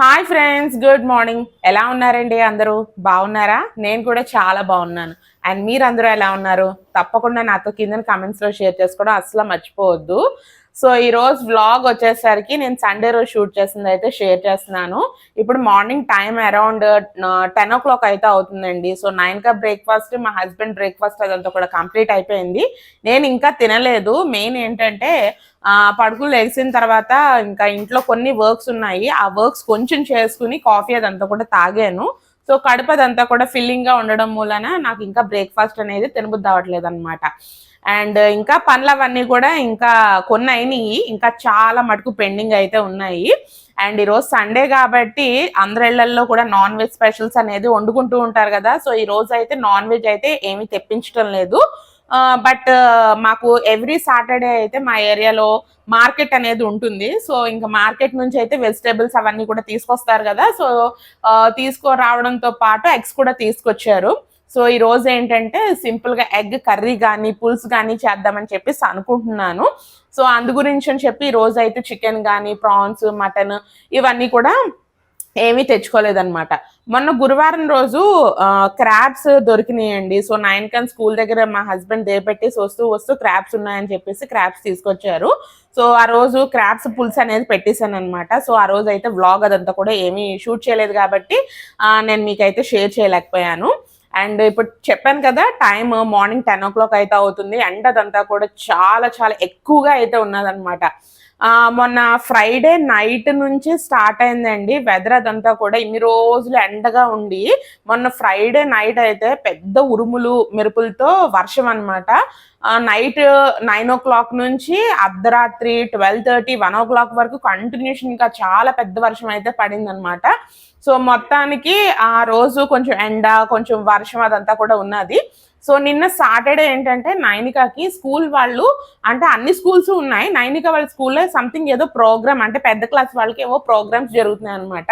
Hi friends good morning. ఎలా ఉన్నారండి అందరూ? బాగున్నారా? నేను కూడా చాలా బాగున్నాను. అండ్ మీరందరూ ఎలా ఉన్నారు? తప్పకుండా నాతో కింద కమెంట్స్లో లో షేర్ చేసుకోవడం అసలు మర్చిపోవద్దు. సో ఈ రోజు వ్లాగ్ వచ్చేసరికి నేను సండే రోజు షూట్ చేసింది అయితే షేర్ చేస్తున్నాను. ఇప్పుడు morning time around ten o'clock అయితే అవుతుందండి. సో నైన్ కా బ్రేక్ఫాస్ట్ మా హస్బెండ్ బ్రేక్ఫాస్ట్ అదంతా కూడా కంప్లీట్ అయిపోయింది. నేను ఇంకా తినలేదు. మెయిన్ ఏంటంటే పడుకులు లెగిసిన తర్వాత ఇంకా ఇంట్లో కొన్ని వర్క్స్ ఉన్నాయి. ఆ వర్క్స్ కొంచెం చేసుకుని కాఫీ అదంతా కూడా తాగాను. సో కడుపు అదంతా కూడా ఫిల్లింగ్గా ఉండడం మూలన నాకు ఇంకా బ్రేక్ఫాస్ట్ అనేది తినబుద్ధి అవ్వట్లేదు అనమాట అండ్ ఇంకా పనులు అవన్నీ కూడా ఇంకా కొన్ని అయినాయి ఇంకా చాలా మటుకు పెండింగ్ అయితే ఉన్నాయి. అండ్ ఈరోజు సండే కాబట్టి అందరిళ్ళలో కూడా నాన్ వెజ్ స్పెషల్స్ అనేది వండుకుంటూ ఉంటారు కదా. సో ఈ రోజు అయితే నాన్ వెజ్ అయితే ఏమీ తెప్పించడం లేదు. బట్ మాకు ఎవ్రీ సాటర్డే అయితే మా ఏరియాలో మార్కెట్ అనేది ఉంటుంది. సో ఇంకా మార్కెట్ నుంచి అయితే వెజిటేబుల్స్ అవన్నీ కూడా తీసుకొస్తారు కదా. సో తీసుకురావడంతో పాటు ఎగ్స్ కూడా తీసుకొచ్చారు. సో ఈ రోజు ఏంటంటే సింపుల్గా ఎగ్ కర్రీ కానీ పులుసు కానీ చేద్దామని చెప్పేసి అనుకుంటున్నాను. సో అందు గురించి అని చెప్పి ఈ రోజు అయితే చికెన్ కానీ ప్రాన్స్ మటన్ ఇవన్నీ కూడా ఏమీ తెచ్చుకోలేదన్నమాట. మొన్న గురువారం రోజు క్రాబ్స్ దొరికినాయండి. సో నైన్ కన్ స్కూల్ దగ్గర మా హస్బెండ్ దేపెట్టేసి వస్తూ వస్తూ క్రాబ్స్ ఉన్నాయని చెప్పేసి క్రాబ్స్ తీసుకొచ్చారు. సో ఆ రోజు క్రాబ్స్ పులుసు అనేది పెట్టేశాను అనమాట సో ఆ రోజు అయితే వ్లాగ్ అదంతా కూడా ఏమీ షూట్ చేయలేదు కాబట్టి నేను మీకైతే షేర్ చేయలేకపోయాను. అండ్ ఇప్పుడు చెప్పాను కదా time morning ten o'clock అయితే అవుతుంది. ఎండ అదంతా కూడా చాలా చాలా ఎక్కువగా అయితే ఉన్నదనమాట మొన్న ఫ్రైడే నైట్ నుంచి స్టార్ట్ అయిందండి. వెదర్ అదంతా కూడా ఇన్ని రోజులు ఎండగా ఉండి మొన్న ఫ్రైడే నైట్ అయితే పెద్ద ఉరుములు మెరుపులతో వర్షం అనమాట నైట్ నైన్ ఓ క్లాక్ నుంచి అర్ధరాత్రి twelve thirty one o'clock వరకు కంటిన్యూషన్గా చాలా పెద్ద వర్షం అయితే పడింది అనమాట సో మొత్తానికి ఆ రోజు కొంచెం ఎండ కొంచెం వర్షం అదంతా కూడా ఉన్నది. సో నిన్న సాటర్డే ఏంటంటే నైనికాకి స్కూల్ వాళ్ళు అంటే అన్ని స్కూల్స్ ఉన్నాయి. నైనిక వాళ్ళ స్కూల్లో సంథింగ్ ఏదో ప్రోగ్రామ్ అంటే పెద్ద క్లాస్ వాళ్ళకి ఏవో ప్రోగ్రామ్స్ జరుగుతున్నాయి అనమాట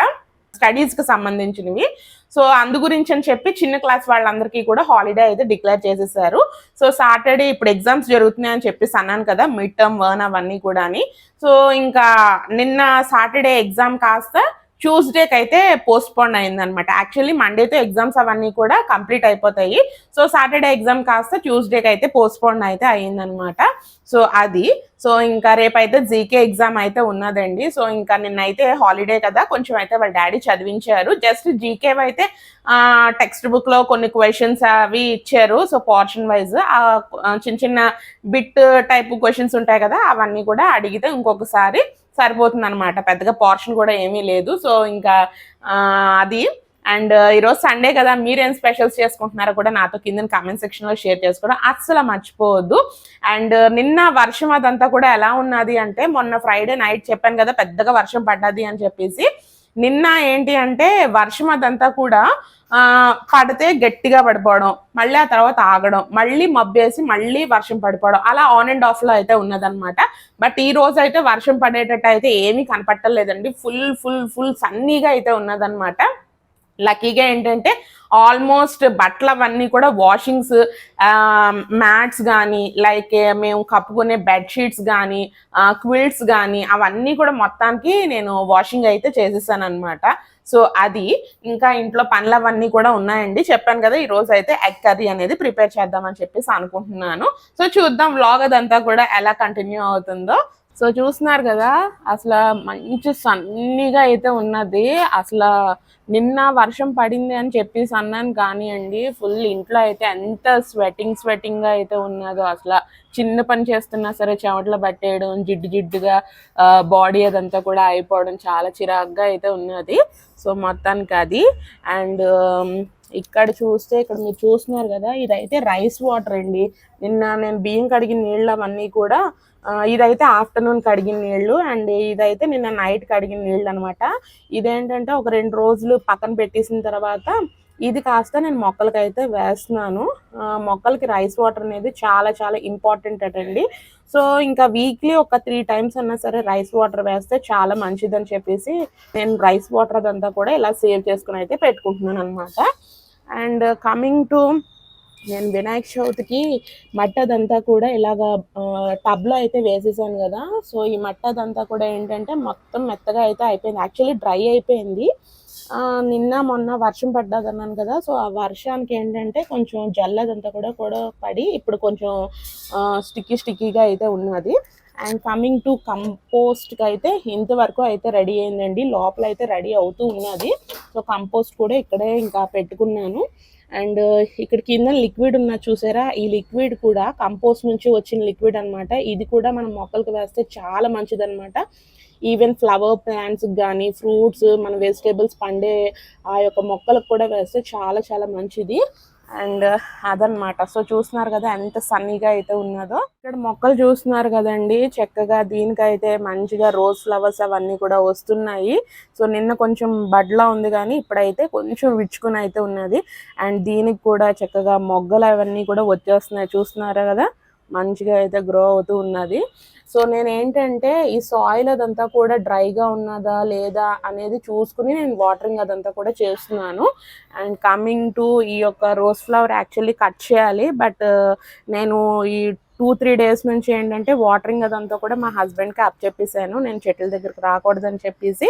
స్టడీస్కి సంబంధించినవి. సో అందు గురించి అని చెప్పి చిన్న క్లాస్ వాళ్ళందరికీ కూడా హాలిడే అయితే డిక్లేర్ చేసేసారు. సో సాటర్డే ఇప్పుడు ఎగ్జామ్స్ జరుగుతున్నాయి అని చెప్పేసి అన్నాను కదా మిడ్ టర్మ్ వర్న్ అవన్నీ కూడా అని సో ఇంకా నిన్న సాటర్డే ఎగ్జామ్ కాస్త ట్యూస్డేకి అయితే పోస్ట్ పోన్ అయింది అనమాట యాక్చువల్లీ మండేతో ఎగ్జామ్స్ అవన్నీ కూడా కంప్లీట్ అయిపోతాయి. సో సాటర్డే ఎగ్జామ్ కాస్త ట్యూస్డేకి అయితే పోస్ట్ పోన్ అయితే అయిందనమాట సో అది. సో ఇంకా రేపైతే జీకే ఎగ్జామ్ అయితే ఉన్నదండి. సో ఇంకా నిన్నైతే హాలిడే కదా కొంచెం అయితే వాళ్ళ డాడీ చదివించారు. జస్ట్ జీకే అయితే టెక్స్ట్ బుక్లో కొన్ని క్వశ్చన్స్ అవి ఇచ్చారు. సో పోర్షన్ వైజ్ ఆ చిన్న చిన్న బిట్ టైప్ క్వశ్చన్స్ ఉంటాయి కదా అవన్నీ కూడా అడిగితే ఇంకొకసారి సరిపోతుంది అనమాట పెద్దగా పోర్షన్ కూడా ఏమీ లేదు. సో ఇంకా అది. అండ్ ఈరోజు సండే కదా మీరేం స్పెషల్స్ చేసుకుంటున్నారో కూడా నాతో కింద కామెంట్ సెక్షన్లో షేర్ చేసుకోవడం అస్సలు మర్చిపోవద్దు. అండ్ నిన్న వర్షం అదంతా కూడా ఎలా ఉన్నది అంటే మొన్న ఫ్రైడే నైట్ చెప్పాను కదా పెద్దగా వర్షం పడ్డది అని చెప్పేసి. నిన్న ఏంటి అంటే వర్షం అదంతా కూడా పడితే గట్టిగా పడిపోవడం మళ్ళీ ఆ తర్వాత ఆగడం మళ్ళీ మబ్బేసి మళ్ళీ వర్షం పడిపోవడం అలా ఆన్ అండ్ ఆఫ్లో అయితే ఉన్నదన్నమాట. బట్ ఈ రోజు అయితే వర్షం పడేటట్టు అయితే ఏమీ కనపట్టలేదండి. ఫుల్ ఫుల్ ఫుల్ సన్నీగా అయితే ఉన్నదనమాట లక్కీగా ఏంటంటే ఆల్మోస్ట్ బట్టలు అవన్నీ కూడా వాషింగ్స్ మ్యాట్స్ కానీ లైక్ మేము కప్పుకునే బెడ్షీట్స్ కానీ క్విల్ట్స్ కానీ అవన్నీ కూడా మొత్తానికి నేను వాషింగ్ అయితే చేసేసాను అనమాట సో అది ఇంకా ఇంట్లో పనులు అవన్నీ కూడా ఉన్నాయండి. చెప్పాను కదా ఈరోజు అయితే ఎగ్ కర్రీ అనేది ప్రిపేర్ చేద్దామని చెప్పేసి అనుకుంటున్నాను. సో చూద్దాం వ్లాగ్ అదంతా కూడా ఎలా కంటిన్యూ అవుతుందో. సో చూస్తున్నారు కదా అసలు మంచి సన్నీగా అయితే ఉన్నది. అసలు నిన్న వర్షం పడింది అని చెప్పేసి అన్నాను కానివ్వండి ఫుల్ ఇంట్లో అయితే ఎంత స్వెటింగ్ స్వెటింగ్గా అయితే ఉన్నదో. అసలు చిన్న పని చేస్తున్నా సరే చెమటలు పట్టేయడం జిడ్డు జిడ్డుగా బాడీ అదంతా కూడా అయిపోవడం చాలా చిరాగ్గా అయితే ఉన్నది. సో మొత్తానికి అది. అండ్ um, ఇక్కడ చూస్తే ఇక్కడ మీరు చూస్తున్నారు కదా ఇదైతే రైస్ వాటర్ అండి. నిన్న నేను బియ్యం కడిగిన నీళ్ళు అవన్నీ కూడా ఇదైతే ఆఫ్టర్నూన్ కడిగిన నీళ్ళు అండ్ ఇదైతే నిన్న నైట్ కడిగిన నీళ్ళు అనమాట ఇదేంటంటే ఒక రెండు రోజులు పక్కన పెట్టేసిన తర్వాత ఇది కాస్త నేను మొక్కలకి అయితే వేస్తున్నాను మొక్కలకి రైస్ వాటర్ అనేది చాలా చాలా ఇంపార్టెంట్ అటండి. సో ఇంకా వీక్లీ ఒక త్రీ టైమ్స్ అన్నా సరే రైస్ వాటర్ వేస్తే చాలా మంచిదని చెప్పేసి నేను రైస్ వాటర్ అదంతా కూడా ఇలా సేవ్ చేసుకుని అయితే పెట్టుకుంటున్నాను అనమాట అండ్ కమింగ్ టు నేను వినాయక చవితికి మట్ట అదంతా కూడా ఇలాగా టబ్లో అయితే వేసేసాను కదా. సో ఈ మట్ట అదంతా కూడా ఏంటంటే మొత్తం మెత్తగా అయితే అయిపోయింది. యాక్చువల్లీ డ్రై అయిపోయింది. నిన్న మొన్న వర్షం పడ్డది అన్నాను కదా. సో ఆ వర్షానికి ఏంటంటే కొంచెం జల్లదంతా కూడా కూడా పడి ఇప్పుడు కొంచెం స్టిక్కీ స్టిక్కీగా అయితే ఉన్నది. అండ్ కమింగ్ టు కంపోస్ట్కి అయితే ఇంతవరకు అయితే రెడీ అయిందండి. లోపల అయితే రెడీ అవుతూ ఉన్నది. సో కంపోస్ట్ కూడా ఇక్కడే ఇంకా పెట్టుకున్నాను. అండ్ ఇక్కడ కింద లిక్విడ్ ఉన్న చూసారా? ఈ లిక్విడ్ కూడా కంపోస్ట్ నుంచి వచ్చిన లిక్విడ్ అనమాట ఇది కూడా మనం మొక్కలకు వేస్తే చాలా మంచిదన్నమాట. ఈవెన్ ఫ్లవర్ ప్లాంట్స్ కానీ ఫ్రూట్స్ మన వెజిటేబుల్స్ పండే ఆ యొక్క మొక్కలకు కూడా వేస్తే చాలా చాలా మంచిది. అండ్ uh, అదనమాట సో చూస్తున్నారు కదా ఎంత సన్నీగా అయితే ఉన్నదో. ఇక్కడ మొక్కలు చూస్తున్నారు కదండి. చక్కగా దీనికైతే మంచిగా రోజ్ ఫ్లవర్స్ అవన్నీ కూడా వస్తున్నాయి. సో నిన్న కొంచెం బడ్లా ఉంది కానీ ఇప్పుడైతే కొంచెం విచ్చుకుని అయితే ఉన్నది. అండ్ దీనికి కూడా చక్కగా మొగ్గలు అవన్నీ కూడా వచ్చేస్తున్నాయి. చూస్తున్నారా కదా? మంచిగా అయితే గ్రో అవుతూ ఉన్నది. సో నేను ఏంటంటే ఈ సాయిల్ అదంతా కూడా డ్రైగా ఉన్నదా లేదా అనేది చూసుకుని నేను వాటరింగ్ అదంతా కూడా చేస్తున్నాను. అండ్ కమింగ్ టు ఈ యొక్క రోజ్ ఫ్లవర్ యాక్చువల్లీ కట్ చేయాలి. బట్ uh, నేను ఈ టూ త్రీ డేస్ నుంచి ఏంటంటే వాటరింగ్ అదంతా కూడా మా హస్బెండ్కి అప్ చెప్పేసాను నేను చెట్ల దగ్గరికి రాకూడదని చెప్పేసి.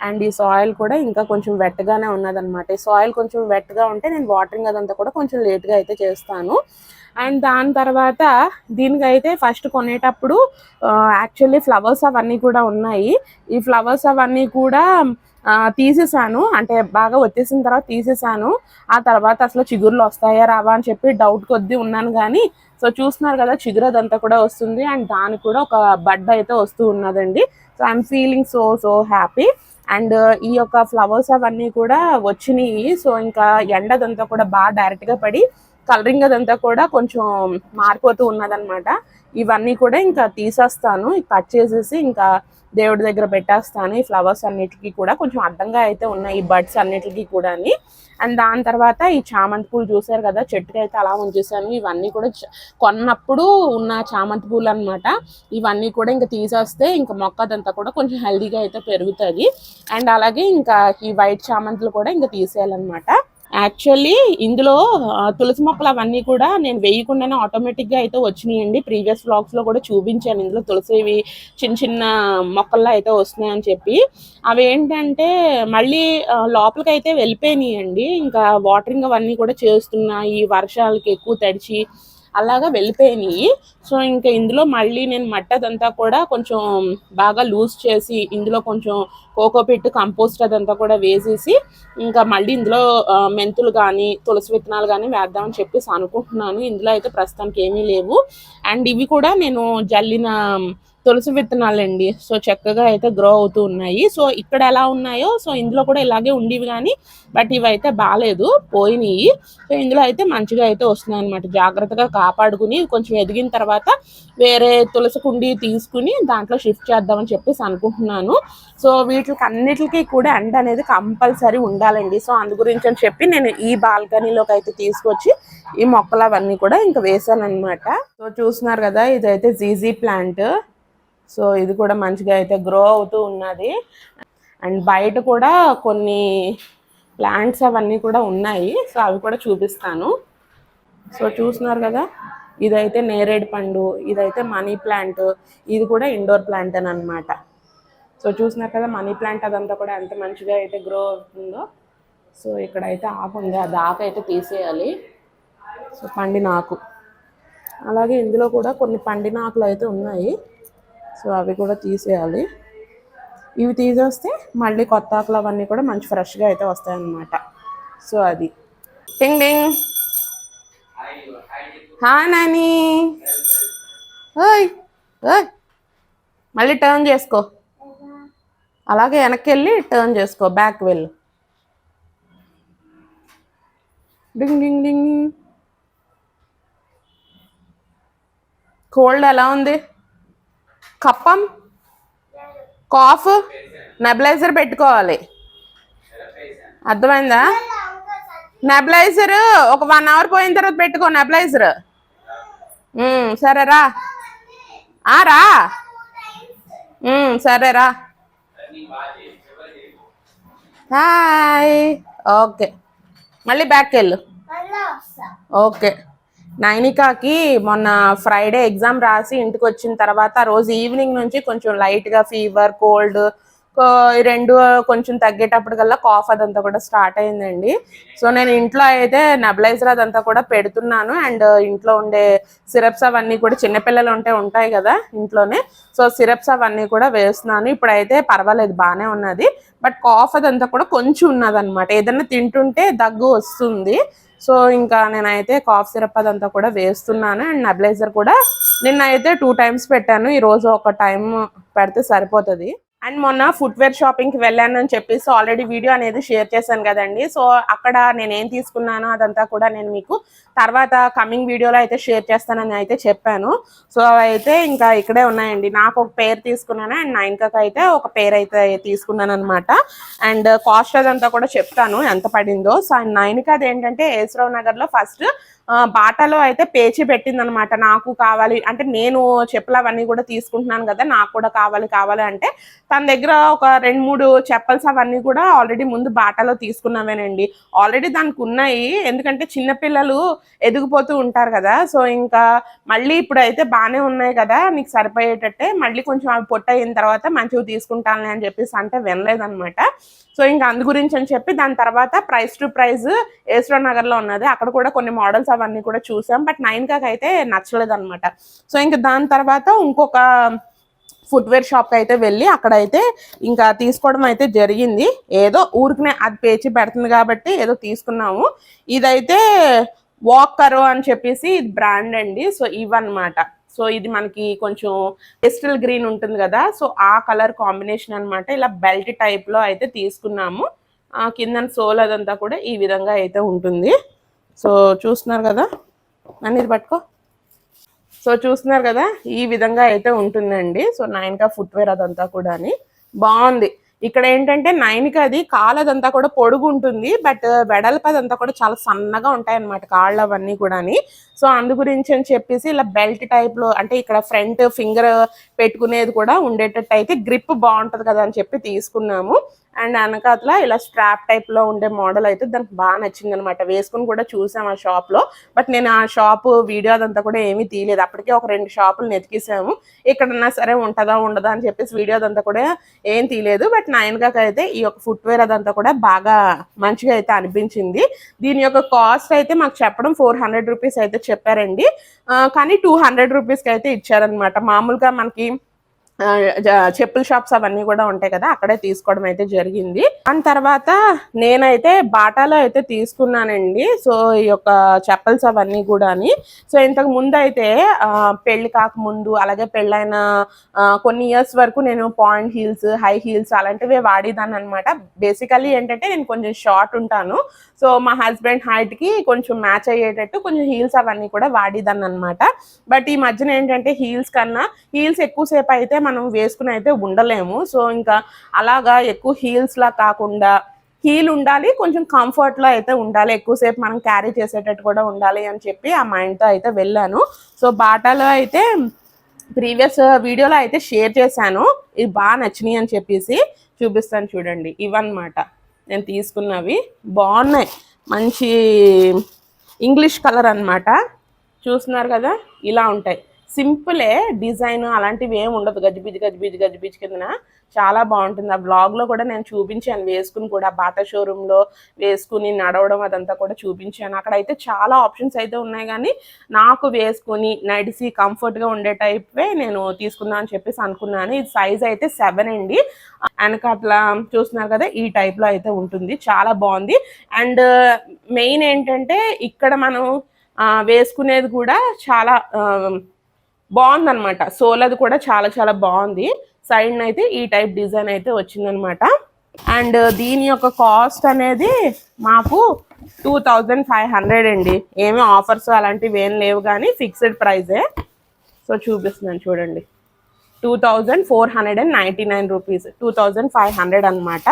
అండ్ ఈ సాయిల్ కూడా ఇంకా కొంచెం వెట్గానే ఉన్నదనమాట ఈ సాయిల్ కొంచెం వెట్గా ఉంటే నేను వాటరింగ్ అదంతా కూడా కొంచెం లేట్గా అయితే చేస్తాను. అండ్ దాని తర్వాత దీనికైతే ఫస్ట్ కొనేటప్పుడు యాక్చువల్లీ ఫ్లవర్స్ అవన్నీ కూడా ఉన్నాయి. ఈ ఫ్లవర్స్ అవన్నీ కూడా తీసేసాను. అంటే బాగా వచ్చేసిన తర్వాత తీసేసాను. ఆ తర్వాత అసలు చిగురులు వస్తాయా రావా అని చెప్పి డౌట్ కొద్దీ ఉన్నాను కానీ సో చూస్తున్నారు కదా చిగురు అదంతా కూడా వస్తుంది. అండ్ దానికి కూడా ఒక బడ్ అయితే వస్తూ ఉన్నదండి. So I'm feeling so so happy and ఈ యొక్క ఫ్లవర్స్ అవన్నీ కూడా వచ్చినాయి. సో ఇంకా ఎండదంతా కూడా బాగా డైరెక్ట్గా పడి కలరింగ్ అదంతా కూడా కొంచెం మారిపోతూ ఉన్నదన్నమాట. ఇవన్నీ కూడా ఇంకా తీసేస్తాను. కట్ చేసేసి ఇంకా దేవుడి దగ్గర పెట్టేస్తాను. ఈ ఫ్లవర్స్ అన్నిటికీ కూడా కొంచెం అడ్డంగా అయితే ఉన్నాయి ఈ బర్డ్స్ అన్నిటికీ కూడా అండ్ దాని తర్వాత ఈ చామంతి పూలు చూసారు కదా చెట్టుకి అయితే అలా ఉంచేసాను. ఇవన్నీ కూడా కొన్నప్పుడు ఉన్న చామంతి పూలు అన్నమాట. ఇవన్నీ కూడా ఇంకా తీసేస్తే ఇంకా మొక్క అదంతా కూడా కొంచెం హెల్దీగా అయితే పెరుగుతుంది. అండ్ అలాగే ఇంకా ఈ వైట్ చామంతులు కూడా ఇంకా తీసేయాలన్నమాట. యాక్చువల్లీ ఇందులో తులసి మొక్కలు అవన్నీ కూడా నేను వేయకుండానే ఆటోమేటిక్గా అయితే వచ్చినాయండి. ప్రీవియస్ వ్లాగ్స్లో కూడా చూపించాను. ఇందులో తులసివి చిన్న చిన్న మొక్కల్లో అయితే వస్తున్నాయని చెప్పి. అవి ఏంటంటే మళ్ళీ లోపలికి అయితే వెళ్ళిపోయినాయండి. ఇంకా వాటరింగ్ అవన్నీ కూడా చేస్తున్నాయి వర్షాలకి ఎక్కువ తడిచి అలాగా వెళ్ళిపోయినాయి. సో ఇంకా ఇందులో మళ్ళీ నేను మట్టదంతా కూడా కొంచెం బాగా లూజ్ చేసి ఇందులో కొంచెం కోకోపిట్ కంపోస్ట్ అదంతా కూడా వేసేసి ఇంకా మళ్ళీ ఇందులో మెంతులు కానీ తులసి విత్తనాలు కానీ వేద్దామని చెప్పేసి అనుకుంటున్నాను. ఇందులో అయితే ప్రస్తుతానికి ఏమీ లేవు. అండ్ ఇవి కూడా నేను జల్లిన తులసి విత్తనాలండి. సో చక్కగా అయితే గ్రో అవుతూ ఉన్నాయి. సో ఇక్కడ ఎలా ఉన్నాయో సో ఇందులో కూడా ఇలాగే ఉండేవి కానీ బట్ ఇవి అయితే బాగాలేదు పోయినాయి. సో ఇందులో అయితే మంచిగా అయితే వస్తున్నాయి అనమాట జాగ్రత్తగా కాపాడుకుని కొంచెం ఎదిగిన తర్వాత వేరే తులసి కుండి తీసుకుని దాంట్లో షిఫ్ట్ చేద్దామని చెప్పేసి అనుకుంటున్నాను. సో వీటికి అన్నిటికీ కూడా ఎండ అనేది కంపల్సరీ ఉండాలండి. సో అందు గురించి అని చెప్పి నేను ఈ బాల్కనీలోకి అయితే తీసుకొచ్చి ఈ మొక్కలు అవన్నీ కూడా ఇంకా వేసాను అనమాట సో చూస్తున్నారు కదా ఇదైతే జీజీ ప్లాంట్ సో ఇది కూడా మంచిగా అయితే గ్రో అవుతూ ఉన్నది. అండ్ బయట కూడా కొన్ని ప్లాంట్స్ అవన్నీ కూడా ఉన్నాయి. సో అవి కూడా చూపిస్తాను. సో చూస్తున్నారు కదా ఇదైతే నేరేడు పండు ఇదైతే మనీ ప్లాంట్ ఇది కూడా ఇండోర్ ప్లాంట్ అని అనమాట సో చూసినారు కదా మనీ ప్లాంట్ అదంతా కూడా ఎంత మంచిగా అయితే గ్రో అవుతుందో. సో ఇక్కడైతే ఆకు ఉంది అది ఆకు అయితే తీసేయాలి. సో పండిన ఆకు. అలాగే ఇందులో కూడా కొన్ని పండిన ఆకులు అయితే ఉన్నాయి. సో అవి కూడా తీసేయాలి. ఇవి తీసేస్తే మళ్ళీ కొత్త ఆకులు అవన్నీ కూడా మంచి ఫ్రెష్గా అయితే వస్తాయి అన్నమాట సో అది. టింగ్ టింగ్. హా నాని. ఓయ్ ఓయ్. మళ్ళీ టర్న్ చేసుకో. అలాగే వెనక్కి వెళ్ళి టర్న్ చేసుకో బ్యాక్ వెళ్ళు. డింగ్ డింగ్ డింగ్. కోల్డ్ ఎలా ఉంది? కప్పం కాఫ్ నెబలైజర్ పెట్టుకోవాలి. అర్థమైందా? నెబలైజర్ ఒక వన్ అవర్ పోయిన తర్వాత పెట్టుకో నెబలైజర్. సరే రా. ఆ, రా. ఉమ్, సరే రా. హాయ్. ఓకే. మళ్ళీ బ్యాక్ వెళ్ళు. ఓకే. నైనికాకి మొన్న ఫ్రైడే ఎగ్జామ్ రాసి ఇంటికి వచ్చిన తర్వాత ఆ రోజు ఈవినింగ్ నుంచి కొంచెం లైట్గా ఫీవర్ కోల్డ్ ఈ రెండు కొంచెం తగ్గేటప్పటికల్లా కాఫ్ అదంతా కూడా స్టార్ట్ అయిందండి. సో నేను ఇంట్లో అయితే నెబలైజర్ అదంతా కూడా పెడుతున్నాను. అండ్ ఇంట్లో ఉండే సిరప్స్ అవన్నీ కూడా చిన్నపిల్లలు ఉంటే ఉంటాయి కదా ఇంట్లోనే. సో సిరప్స్ అవన్నీ కూడా వేస్తున్నాను. ఇప్పుడైతే పర్వాలేదు బాగానే ఉన్నది. బట్ కాఫ్ అదంతా కూడా కొంచెం ఉన్నది అనమాట ఏదైనా తింటుంటే దగ్గు వస్తుంది. సో ఇంకా నేనైతే కాఫ్ సిరప్ అదంతా కూడా వేస్తున్నాను అండ్ నెబలైజర్ కూడా నిన్న అయితే టూ టైమ్స్ పెట్టాను ఈరోజు ఒక టైం పెడితే సరిపోతుంది. అండ్ మొన్న ఫుట్వేర్ షాపింగ్కి వెళ్ళాను అని చెప్పేసి ఆల్రెడీ వీడియో అనేది షేర్ చేశాను కదండి. సో అక్కడ నేను ఏం తీసుకున్నానో అదంతా కూడా నేను మీకు తర్వాత కమింగ్ వీడియోలో అయితే షేర్ చేస్తానని అయితే చెప్పాను. సో అయితే ఇంకా ఇక్కడే ఉన్నాయండి. నాకు ఒక పేరు తీసుకున్నాను అండ్ నైన్కకి అయితే ఒక పేరు అయితే తీసుకున్నాను అనమాట అండ్ కాస్ట్ అదంతా కూడా చెప్తాను ఎంత పడిందో. సో అండ్ నైన్కి అది ఏంటంటే ఏసరావు నగర్లో ఫస్ట్ బాటాలో అయితే పేచి పెట్టింది అనమాట నాకు కావాలి అంటే నేను చెప్పులు అవన్నీ కూడా తీసుకుంటున్నాను కదా నాకు కూడా కావాలి కావాలి అంటే తన దగ్గర ఒక రెండు మూడు చెప్పల్స్ అవన్నీ కూడా ఆల్రెడీ ముందు బాటాలో తీసుకున్నామేనండి ఆల్రెడీ దానికి ఉన్నాయి ఎందుకంటే చిన్నపిల్లలు ఎదిగిపోతూ ఉంటారు కదా. సో ఇంకా మళ్ళీ ఇప్పుడు అయితే బాగానే ఉన్నాయి కదా. నీకు సరిపోయేటట్టే మళ్ళీ కొంచెం అవి పొట్ట అయిన తర్వాత మంచివి తీసుకుంటానులే అని చెప్పేసి అంటే వినలేదనమాట సో ఇంకా అందు గురించి అని చెప్పి దాని తర్వాత ప్రైస్ టు ప్రైస్ ఏస్రో నగర్లో ఉన్నది. అక్కడ కూడా కొన్ని మోడల్స్ అవన్నీ కూడా చూసాం. బట్ నైన్కాకి అయితే నచ్చలేదు అనమాట సో ఇంకా దాని తర్వాత ఇంకొక ఫుట్వేర్ షాప్కి అయితే వెళ్ళి అక్కడైతే ఇంకా తీసుకోవడం అయితే జరిగింది. ఏదో ఊరికినే అది పేచి పెడుతుంది కాబట్టి ఏదో తీసుకున్నాము. ఇదైతే వాకరో అని చెప్పేసి ఇది బ్రాండ్ అండి. సో ఇవన్నమాట. సో ఇది మనకి కొంచెం పెస్టల్ గ్రీన్ ఉంటుంది కదా. సో ఆ కలర్ కాంబినేషన్ అన్నమాట. ఇలా బెల్ట్ టైప్లో అయితే తీసుకున్నాము. కింద సోల్ అదంతా కూడా ఈ విధంగా అయితే ఉంటుంది. సో చూస్తున్నారు కదా? నన్ను ఇది పట్టుకో. సో చూస్తున్నారు కదా? ఈ విధంగా అయితే ఉంటుందండి. సో నైన్కా ఫుట్వేర్ అదంతా కూడా బాగుంది. ఇక్కడ ఏంటంటే నైన్కి అది కాలు అదంతా కూడా పొడుగుంటుంది బట్ వెడల్పు అదంతా కూడా చాలా సన్నగా ఉంటాయి అన్నమాట కాళ్ళు అవన్నీ కూడా సో అందు గురించి అని చెప్పేసి ఇలా బెల్ట్ టైప్లో అంటే ఇక్కడ ఫ్రంట్ ఫింగర్ పెట్టుకునేది కూడా ఉండేటట్టు అయితే గ్రిప్ బాగుంటది కదా అని చెప్పి తీసుకున్నాము. అండ్ వెనకాతల ఇలా స్ట్రాప్ టైప్లో ఉండే మోడల్ అయితే దానికి బాగా నచ్చింది అనమాట వేసుకుని కూడా చూసాం ఆ షాప్లో బట్ నేను ఆ షాప్ వీడియో అదంతా కూడా ఏమీ తీయలేదు. అప్పటికే ఒక రెండు షాపులు నెతికేసాము. ఎక్కడన్నా సరే ఉంటుందా ఉండదా అని చెప్పేసి వీడియో అదంతా కూడా ఏం తీయలేదు. బట్ నైన్గా అయితే ఈ యొక్క ఫుట్వేర్ అదంతా కూడా బాగా మంచిగా అయితే అనిపించింది. దీని యొక్క కాస్ట్ అయితే మాకు చెప్పడం ఫోర్ హండ్రెడ్ రూపీస్ అయితే చెప్పారండి. కానీ టూ హండ్రెడ్ రూపీస్కి అయితే ఇచ్చారనమాట మామూలుగా మనకి చెప్పుల షాప్స్ అవన్నీ కూడా ఉంటాయి కదా అక్కడే తీసుకోవడం అయితే జరిగింది. దాని తర్వాత నేనైతే బాటాలో అయితే తీసుకున్నానండి. సో ఈ యొక్క చెప్పల్స్ అవన్నీ కూడా సో ఇంతకు ముందు అయితే పెళ్ళి కాక ముందు అలాగే పెళ్ళైన కొన్ని ఇయర్స్ వరకు నేను పాయింట్ హీల్స్ హై హీల్స్ అలాంటివి వాడేదాన్ని అనమాట బేసికలీ ఏంటంటే నేను కొంచెం షార్ట్ ఉంటాను. సో మా హస్బెండ్ హైట్కి కొంచెం మ్యాచ్ అయ్యేటట్టు కొంచెం హీల్స్ అవన్నీ కూడా వాడేదాన్ని అనమాట బట్ ఈ మధ్యన ఏంటంటే హీల్స్ కన్నా హీల్స్ ఎక్కువసేపు అయితే మనం వేసుకుని అయితే ఉండలేము. సో ఇంకా అలాగా ఎక్కువ హీల్స్లా కాకుండా హీల్ ఉండాలి కొంచెం కంఫర్ట్లో అయితే ఉండాలి. ఎక్కువసేపు మనం క్యారీ చేసేటట్టు కూడా ఉండాలి అని చెప్పి ఆ మైండ్తో అయితే వెళ్ళాను. సో బాటాలో అయితే ప్రీవియస్ వీడియోలో అయితే షేర్ చేశాను. ఇది బాగా నచ్చినాయి అని చెప్పేసి చూపిస్తాను చూడండి. ఇవన్నమాట. నేను తీసుకున్నవి. బాగున్నాయి. మంచి ఇంగ్లీష్ కలర్ అన్నమాట. చూస్తున్నారు కదా? ఇలా ఉంటాయి. సింపులే డిజైన్ అలాంటివి ఏమి ఉండదు. గజిబిజి గజిబిజి గజిబిజి కిందన చాలా బాగుంటుంది. ఆ బ్లాగ్లో కూడా నేను చూపించాను వేసుకుని కూడా బాటా షోరూంలో వేసుకుని నడవడం అదంతా కూడా చూపించాను. అక్కడ అయితే చాలా ఆప్షన్స్ అయితే ఉన్నాయి కానీ నాకు వేసుకుని నడిసి కంఫర్ట్గా ఉండే టైప్వే నేను తీసుకుందాం అని చెప్పేసి అనుకున్నాను. ఇది సైజ్ అయితే సెవెన్ అండి. వెనక అట్లా చూస్తున్నారు కదా ఈ టైప్లో అయితే ఉంటుంది. చాలా బాగుంది. అండ్ మెయిన్ ఏంటంటే ఇక్కడ మనం వేసుకునేది కూడా చాలా బాగుందనమాట సోల్ అది కూడా చాలా చాలా బాగుంది. సైడ్ అయితే ఈ టైప్ డిజైన్ అయితే వచ్చిందనమాట అండ్ uh, దీని యొక్క కాస్ట్ అనేది మాకు టూ థౌజండ్ ఫైవ్ హండ్రెడ్ అండి. ఏమి ఆఫర్స్ అలాంటివి ఏం లేవు కానీ ఫిక్స్డ్ ప్రైజే సో చూపిస్తున్నాను చూడండి. Two thousand four hundred and ninety nine rupees two thousand five hundred అనమాట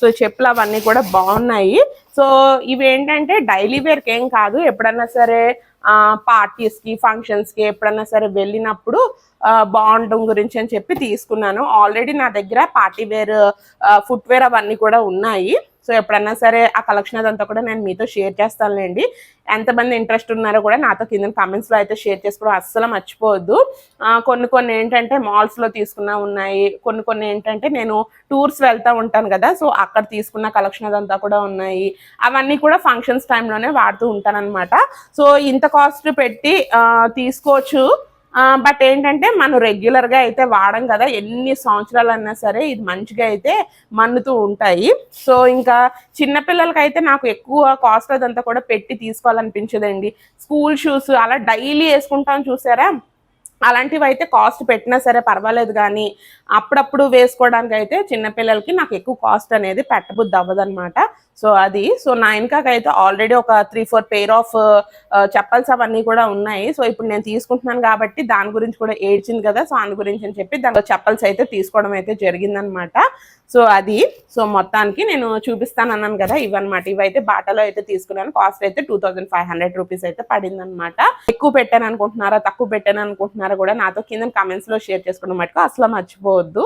సో చెప్పులు అవన్నీ కూడా బాగున్నాయి. సో ఇవి ఏంటంటే డైలీ వేర్కి ఏం కాదు. ఎప్పుడన్నా సరే పార్టీస్కి ఫంక్షన్స్కి ఎప్పుడన్నా సరే వెళ్ళినప్పుడు ఆ, బాగుండడం గురించి అని చెప్పి తీసుకున్నాను. ఆల్రెడీ నా దగ్గర పార్టీ వేర్ ఫుట్వేర్ అవన్నీ కూడా ఉన్నాయి. సో ఎప్పుడన్నా సరే ఆ కలెక్షన్ అదంతా కూడా నేను మీతో షేర్ చేస్తానులేండి. ఎంతమంది ఇంట్రెస్ట్ ఉన్నారో కూడా నాతో కింద కామెంట్స్లో అయితే షేర్ చేసుకోవడం అస్సలు మర్చిపోవద్దు. కొన్ని కొన్ని ఏంటంటే మాల్స్లో తీసుకున్న ఉన్నాయి. కొన్ని కొన్ని ఏంటంటే నేను టూర్స్ వెళ్తూ ఉంటాను కదా సో అక్కడ తీసుకున్న కలెక్షన్ అదంతా కూడా ఉన్నాయి. అవన్నీ కూడా ఫంక్షన్స్ టైంలోనే వాడుతూ ఉంటాను అనమాట సో ఇంత కాస్ట్ పెట్టి తీసుకోవచ్చు. బట్ ఏంటంటే మనం రెగ్యులర్గా అయితే వాడం కదా ఎన్ని సంవత్సరాలు అన్నా సరే ఇది మంచిగా అయితే మన్నుతూ ఉంటాయి. సో ఇంకా చిన్నపిల్లలకి అయితే నాకు ఎక్కువ కాస్ట్ అదంతా కూడా పెట్టి తీసుకోవాలనిపించదండి. స్కూల్ షూస్ అలా డైలీ వేసుకుంటాం చూసారా? అలాంటివి అయితే కాస్ట్ పెట్టినా సరే పర్వాలేదు కానీ అప్పుడప్పుడు వేసుకోవడానికి అయితే చిన్నపిల్లలకి నాకు ఎక్కువ కాస్ట్ అనేది పెట్టబుద్ధి అవ్వదనమాట సో అది. సో నా అయితే ఆల్రెడీ ఒక three four pair of chappals అవన్నీ కూడా ఉన్నాయి. సో ఇప్పుడు నేను తీసుకుంటున్నాను కాబట్టి దాని గురించి కూడా ఏడ్చింది కదా సో దాని గురించి అని చెప్పి దాంట్లో చెప్పల్స్ అయితే తీసుకోవడం అయితే జరిగిందనమాట సో అది. సో మొత్తానికి నేను చూపిస్తాను అన్నాను కదా ఇవన్నమాట. ఇవైతే బాటలో అయితే తీసుకున్నాను. కాస్ట్ అయితే two thousand five hundred rupees అయితే పడిందనమాట ఎక్కువ పెట్టాను అనుకుంటున్నారా? తక్కువ పెట్టాను అనుకుంటున్నారా? కూడా నాతో కింద కామెంట్స్లో షేర్ చేసుకోవడం మటుకు అసలు మర్చిపోవద్దు.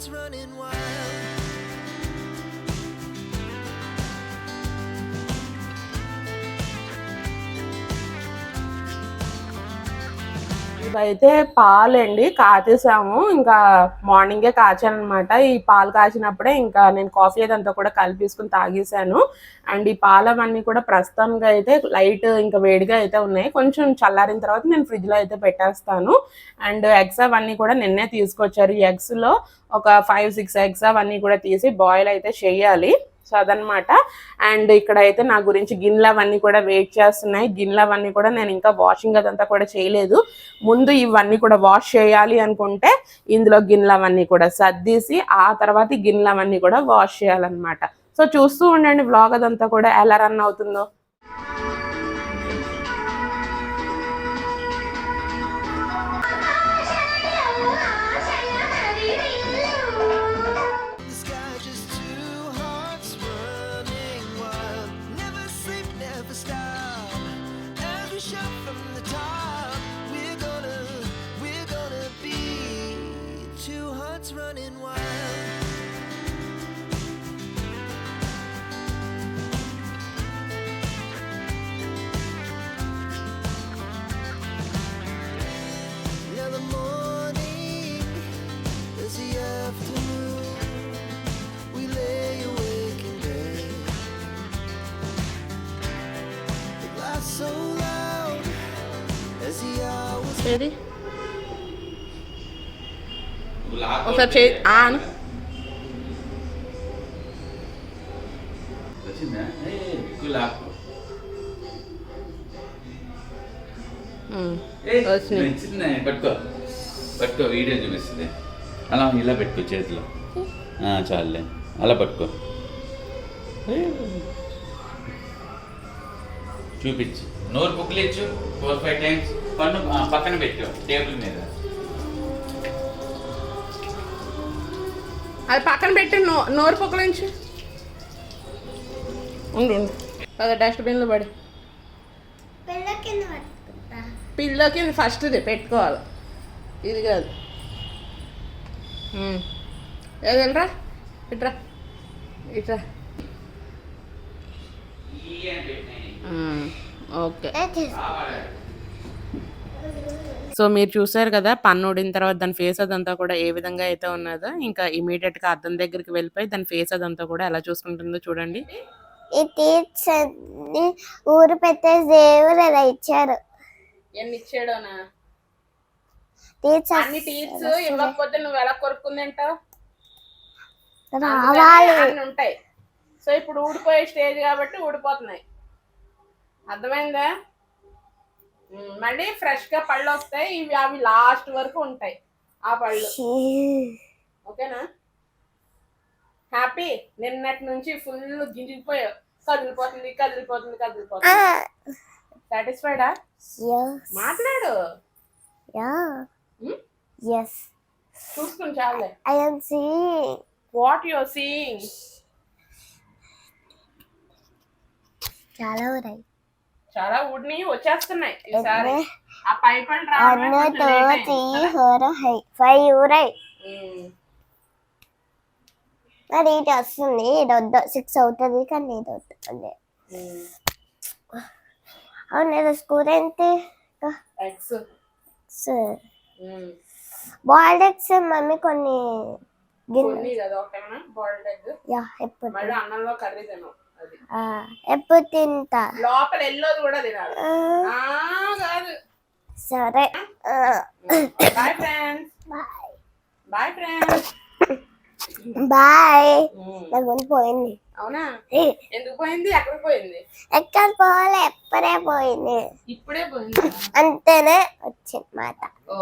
Hearts running అయితే ఇవైతే పాలండి కాచేసాము. ఇంకా మార్నింగే కాచాను అనమాట ఈ పాలు కాచినప్పుడే ఇంకా నేను కాఫీ అదంతా కూడా కలిపేసుకుని తాగేసాను. అండ్ ఈ పాలవన్నీ కూడా ప్రస్తుతానికి అయితే లైట్ ఇంకా వేడిగా అయితే ఉన్నాయి. కొంచెం చల్లారిన తర్వాత నేను ఫ్రిడ్జ్లో అయితే పెట్టేస్తాను. అండ్ ఎగ్స్ అవన్నీ కూడా నిన్నే తీసుకొచ్చారు. ఈ ఎగ్స్లో ఒక ఫైవ్ సిక్స్ ఎగ్స్ అవన్నీ కూడా తీసి బాయిల్ అయితే చేయాలి. సో అదనమాట. అండ్ ఇక్కడ అయితే నా గురించి గిన్నెలు అవన్నీ కూడా వెయిట్ చేస్తున్నాయి. గిన్నెలు అవన్నీ కూడా నేను ఇంకా వాషింగ్ అదంతా కూడా చేయలేదు. ముందు ఇవన్నీ కూడా వాష్ చేయాలి అనుకుంటే ఇందులో గిన్నెలు అవన్నీ కూడా సర్దీసి ఆ తర్వాత ఈ గిన్నెలు అవన్నీ కూడా వాష్ చేయాలన్నమాట. సో చూస్తూ ఉండండి వ్లాగ్ అదంతా కూడా ఎలా రన్ అవుతుందో. ఏది ఒకసారి చే ఆన్ వచ్చినాయి. పట్టుకో పట్టుకో వీడియో చూపిస్తుంది అలా ఇలా పెట్టుకో చేతిలో ఆ, చాలులే అలా పట్టుకో. చూపించు నోరు బుక్లిచ్చు ఫోర్ ఫైవ్ టైమ్స్ పన్ను పక్కన పెట్టు టేబుల్ మీద. అది పక్కన పెట్టి నో నోరు పొక్కలించి ఉండు ఉండు. అదే డస్ట్బిన్లో పడి. పిల్ల కింద పట్టుకుంటా. పిల్లోకి ఫస్ట్ ఇది పెట్టుకోవాలి. ఇది కాదు. ఉమ్. ఏదంట్రా ఇట్రా. ఇట్రా. ఉమ్, ఓకే. సో మీరు చూసారు కదా పన్ను ఊడిన తర్వాత దాని ఫేస్ అదంతా కూడా ఏ విధంగా అయితే ఉన్నదో ఇంకా ఇమీడియట్గా అద్దం దగ్గరికి వెళ్ళిపోయి దాని ఫేస్ అదంతా కూడా ఎలా చూసుకుంటుందో చూడండి. ఈ టీచ్ అన్ని ఊరు పెట్టే దేవుడు ఇలా ఇచ్చారు? ఎన్ని ఇచ్చాడోనా? అన్ని ఇవ్వకపోతే నువ్వు ఎలా రావాలి. అన్ని ఉంటాయి. సో ఇప్పుడు ఊడిపోయే స్టేజ్ కాబట్టి ఊడిపోతున్నాయి. అర్థమైందా? మళ్ళీ ఫ్రెష్గా పళ్ళు వస్తాయి. ఇవి అవి లాస్ట్ వరకు ఉంటాయి ఆ పళ్ళు. ఓకేనా? హ్యాపీ? నిన్నటి నుంచి ఫుల్ గింజిపోయావు కదిలిపోతుంది కదిలిపోతుంది కదిలిపోతుంది. సాటిస్ఫైడా. మాట్లాడు. చూసుకుని చాలే. Am seeing. What your seeing చాలా ఉన్నాయి చాలా వచ్చేస్తున్నాయి ఈసారి? ఆ పైపల్ మరి ఇది వస్తుంది. ఇది వద్దు. సిక్స్ అవుతుంది కానీ ఇది వద్దు. అవును ఇది స్కూల్ ఏంటి? బాయిల్డ్ ఎగ్స్ మమ్మీ కొన్ని గిన్నె కదా యా ఎప్పుడు? మళ్ళీ అన్నంలో కర్రీ తిన్నాం. ఎప్పుడు తింటా? లోపల ఎల్లోది కూడా తినాలి. కాదు. సరే. Bye friends bye bye friends bye నా గుండె పోయింది అవునా? ఎందుకు పోయింది? ఎక్కడికి పోయింది? ఎక్కడ పోలే పోయింది. ఇప్పుడే పోయింది? అంతేనే వచ్చింది మాట.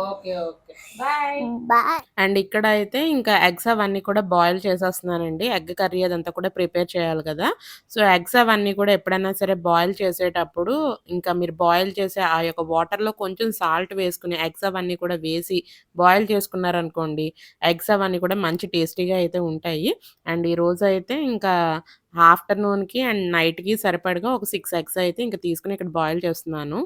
Okay okay. Bye. Bye. And ఇక్కడ అయితే ఇంకా ఎగ్స్ అవన్నీ కూడా బాయిల్ చేసేస్తున్నానండి ఎగ్ కర్రీ అదంతా కూడా ప్రిపేర్ చేయాలి కదా. సో ఎగ్స్ అవన్నీ కూడా ఎప్పుడైనా సరే బాయిల్ చేసేటప్పుడు ఇంకా మీరు బాయిల్ చేసే ఆ యొక్క వాటర్లో కొంచెం సాల్ట్ వేసుకుని ఎగ్స్ అవన్నీ కూడా వేసి బాయిల్ చేసుకున్నారనుకోండి ఎగ్స్ అవన్నీ కూడా మంచి టేస్టీగా అయితే ఉంటాయి. అండ్ ఈ రోజు అయితే ఇంకా ఆఫ్టర్నూన్కి అండ్ నైట్కి సరిపడగా ఒక సిక్స్ ఎగ్స్ అయితే ఇంకా తీసుకుని ఇక్కడ బాయిల్ చేస్తున్నాను.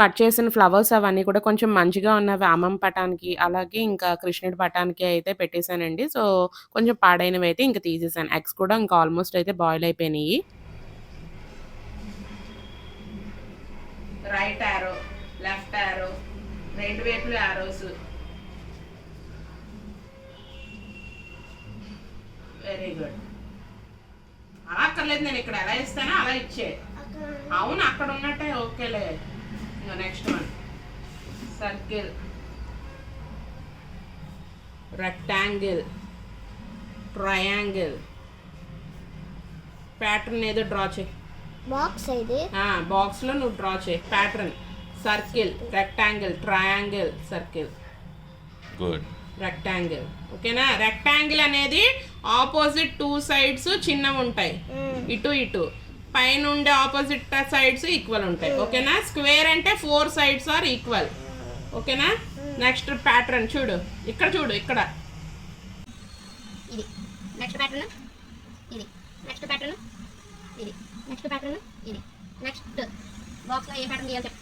కట్ చేసిన ఫ్లవర్స్ అవన్నీ కూడా కొంచెం మంచిగా ఉన్నవి. అమ్మమ్మ పటానికి అలాగే ఇంకా కృష్ణుడి పటానికి అయితే పెట్టేశానండి. సో కొంచెం పాడైనవి అయితే ఇంకా తీసేసాను ఎగ్స్ కూడా ఇంకా ఆల్మోస్ట్ అయితే బాయిల్ అయిపోయినాయి. రైట్ ఆరో లెఫ్ట్ ఆరో రెండు వైపులు ఆరోస్. Very good. అలా అక్కర్లేదు నేను ఇక్కడ ఎలా ఇస్తానో అలా ఇచ్చే. అవును అక్కడ ఉన్నట్టే ఓకేలే. Next one circle rectangle triangle pattern ఏదో డ్రా చేయి. బాక్స్ ఇది? బాక్స్లో నువ్వు డ్రా చేయి. Pattern circle rectangle triangle circle good rectangle ఓకేనా రెక్టాంగిల్ అనేది ఆపోజిట్ టూ సైడ్స్ చిన్నవి ఉంటాయి. ఇటు ఇటు. పైన ఉండే ఆపోజిట్ సైడ్స్ ఈక్వల్ ఉంటాయి. ఓకేనా? స్క్వేర్ అంటే ఫోర్ సైడ్స్ ఆర్ ఈక్వల్ ఓకేనా? నెక్స్ట్ ప్యాటర్న్ చూడు. ఇక్కడ చూడు ఇక్కడ. ఇది. నెక్స్ట్ ప్యాటర్న్ ఇది. నెక్స్ట్ ప్యాటర్న్ ఇది. నెక్స్ట్ ప్యాటర్న్ ఇది. నెక్స్ట్ బాక్స్లో ఏ ప్యాటర్న్ తీయాలి చెప్పు.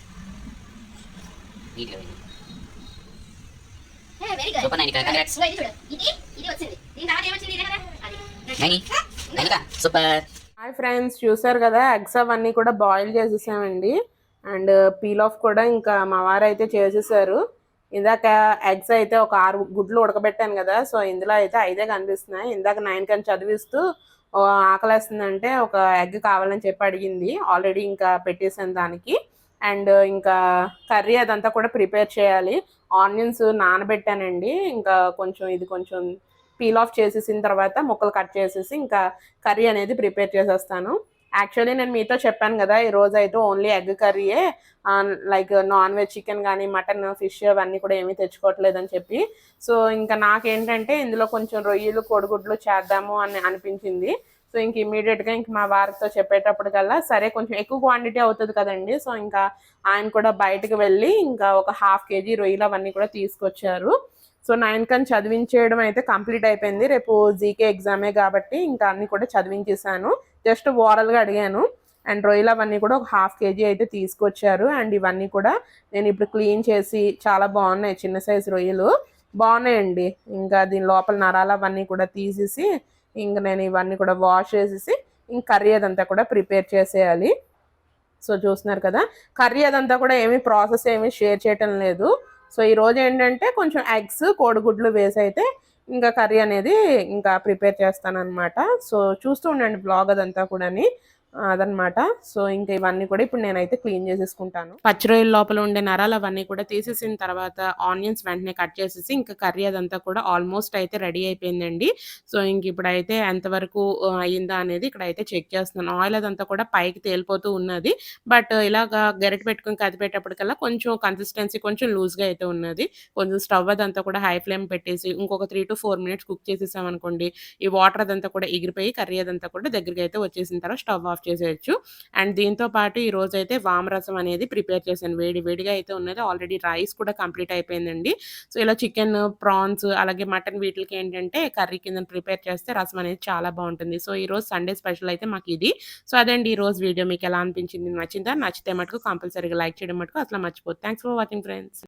Hey very good Super, Nainika. Congrats. ఇది చూడు. ఇది ఇది వచ్చింది. దీని తర్వాత ఏమొచ్చింది? ఇదే కదా? అది. Naini. Nainika? Super hi friends చూసారు కదా ఎగ్స్ అవన్నీ కూడా బాయిల్ చేసేసామండి. అండ్ పీల్ ఆఫ్ కూడా ఇంకా మా వారు అయితే చేసేసారు. ఇందాక ఎగ్స్ అయితే ఒక ఆరు గుడ్లు ఉడకబెట్టాను కదా సో ఇందులో అయితే ఐదే కనిపిస్తున్నాయి. ఇందాక నైన్ కని చదివిస్తూ ఆకలేస్తుందంటే ఒక ఎగ్ కావాలని చెప్పి అడిగింది. ఆల్రెడీ ఇంకా పెట్టేసాను దానికి. అండ్ ఇంకా కర్రీ అదంతా కూడా ప్రిపేర్ చేయాలి. ఆనియన్స్ నానబెట్టానండి. ఇంకా కొంచెం ఇది కొంచెం పీల్ ఆఫ్ చేసేసిన తర్వాత ముక్కలు కట్ చేసేసి ఇంకా కర్రీ అనేది ప్రిపేర్ చేసేస్తాను. యాక్చువల్లీ నేను మీతో చెప్పాను కదా ఈరోజు అయితే ఓన్లీ ఎగ్ కర్రీయే. లైక్ నాన్ వెజ్ చికెన్ కానీ మటన్ ఫిష్ అవన్నీ కూడా ఏమీ తెచ్చుకోవట్లేదని చెప్పి. సో ఇంకా నాకేంటంటే ఇందులో కొంచెం రొయ్యలు కోడిగుడ్లు చేద్దాము అని అనిపించింది. సో ఇంక ఇమీడియట్గా ఇంక మా వారితో చెప్పేటప్పటికల్లా సరే కొంచెం ఎక్కువ క్వాంటిటీ అవుతుంది కదండి. సో ఇంకా ఆయన కూడా బయటకు వెళ్ళి ఇంకా ఒక హాఫ్ కేజీ రొయ్యలు అవన్నీ కూడా తీసుకొచ్చారు. సో నైన్ కని చదివించేయడం అయితే కంప్లీట్ అయిపోయింది. రేపు జీకే ఎగ్జామే కాబట్టి ఇంకా అన్ని కూడా చదివించేసాను జస్ట్ ఓరల్గా అడిగాను. అండ్ రొయ్యలు అవన్నీ కూడా ఒక హాఫ్ కేజీ అయితే తీసుకొచ్చారు. అండ్ ఇవన్నీ కూడా నేను ఇప్పుడు క్లీన్ చేసి చాలా బాగున్నాయి చిన్న సైజు రొయ్యలు. బాగున్నాయండి. ఇంకా దీని లోపల నరాలు అవన్నీ కూడా తీసేసి ఇంక నేను ఇవన్నీ కూడా వాష్ చేసేసి ఇంక కర్రీ అదంతా కూడా ప్రిపేర్ చేసేయాలి. సో చూస్తున్నారు కదా కర్రీ అదంతా కూడా ఏమీ ప్రాసెస్ ఏమీ షేర్ చేయటం లేదు. సో ఈ రోజు ఏంటంటే కొంచెం ఎగ్స్ కోడిగుడ్లు వేసి అయితే ఇంకా కర్రీ అనేది ఇంకా ప్రిపేర్ చేస్తాను అనమాట సో చూస్తూ ఉండండి బ్లాగ్ అదంతా కూడాని. అదనమాట. సో ఇంకా ఇవన్నీ కూడా ఇప్పుడు నేనైతే క్లీన్ చేసేసుకుంటాను. పచ్చిరొయ్యల లోపల ఉండే నరాలు అవన్నీ కూడా తీసేసిన తర్వాత ఆనియన్స్ వెంటనే కట్ చేసేసి ఇంకా కర్రీ అదంతా కూడా ఆల్మోస్ట్ అయితే రెడీ అయిపోయిందండి. సో ఇంక ఇప్పుడైతే ఎంతవరకు ఆ, అయ్యిందా అనేది ఇక్కడ అయితే చెక్ చేస్తున్నాను. ఆయిల్ అదంతా కూడా పైకి తేలిపోతూ ఉన్నది. బట్ ఇలాగా గరిటె పెట్టుకుని కదిపేటప్పటికల్లా కొంచెం కన్సిస్టెన్సీ కొంచెం లూజ్గా అయితే ఉన్నది. కొంచెం స్టవ్ అదంతా కూడా హై ఫ్లేమ్ పెట్టేసి ఇంకొక three to four minutes cook చేసేసాం అనుకోండి ఈ వాటర్ అదంతా కూడా ఎగిరిపోయి కర్రీ అదంతా కూడా దగ్గరికి అయితే వచ్చేసిన తర్వాత స్టవ్ ఆఫ్ చేసేయచ్చు. అండ్ దీంతో పాటు ఈ రోజు అయితే వామరసం అనేది ప్రిపేర్ చేశాను. వేడి వేడిగా అయితే ఉన్నది. ఆల్రెడీ రైస్ కూడా కంప్లీట్ అయిపోయిందండి. సో ఇలా చికెన్ ప్రాన్స్ అలాగే మటన్ వీటికి ఏంటంటే కర్రీ కింద ప్రిపేర్ చేస్తే రసం అనేది చాలా బాగుంటుంది. సో ఈ రోజు సండే స్పెషల్ అయితే మాకు ఇది. సో అదండి ఈ రోజు వీడియో. మీకు ఎలా అనిపించింది? నచ్చిందా? నచ్చితే మటుకు కంపల్సరీగా లైక్ చేయడం మటుకు అసలు మర్చిపోతుంది థ్యాంక్స్ ఫర్ వాచింగ్ ఫ్రెండ్స్.